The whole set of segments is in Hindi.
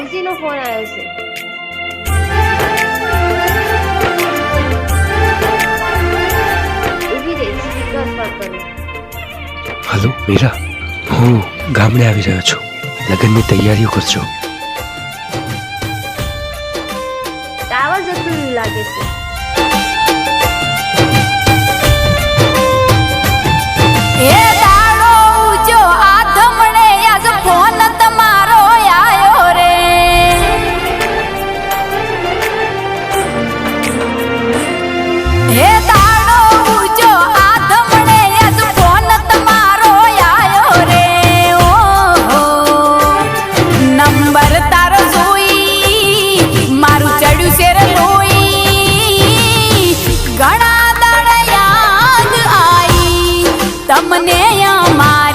ભાવજીનો ફોન આવ્યો છે. હલો મીરા. હું ગામડે આવી રહ્યો છું. લગ્નની તૈયારીઓ કરજો. ટાવર જતું લાગે છે. તમને અમારા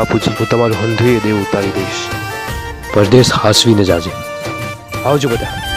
બાપુજી હું તમારું હંધુએ દેવ ઉતારી દઈશ. પરદેશ હાસવીને જાજે. આવજો બધા.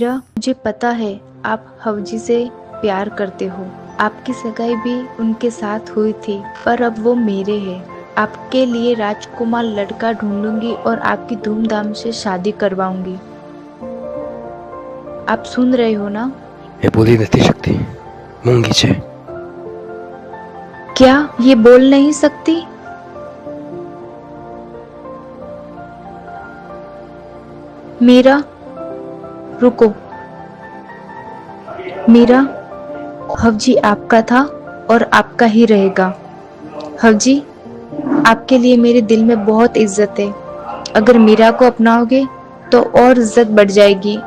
मीरा मुझे पता है आप हवजी से प्यार करते हो। आपकी सगाई भी उनके साथ हुई थी पर अब वो मेरे हैं। आपके लिए राजकुमार लड़का ढूंढूँगी और आपकी धूमधाम से शादी करवाऊँगी। आप सुन रहे हो ना? ये बोली नहीं सकती मुंगी छे। क्या ये बोल नहीं सकती? मेरा रुको। मीरा हवजी आपका था और आपका ही रहेगा। हवजी आपके लिए मेरे दिल में बहुत इज़्ज़त है। अगर मीरा को अपनाओगे तो और इज़्ज़त बढ़ जाएगी।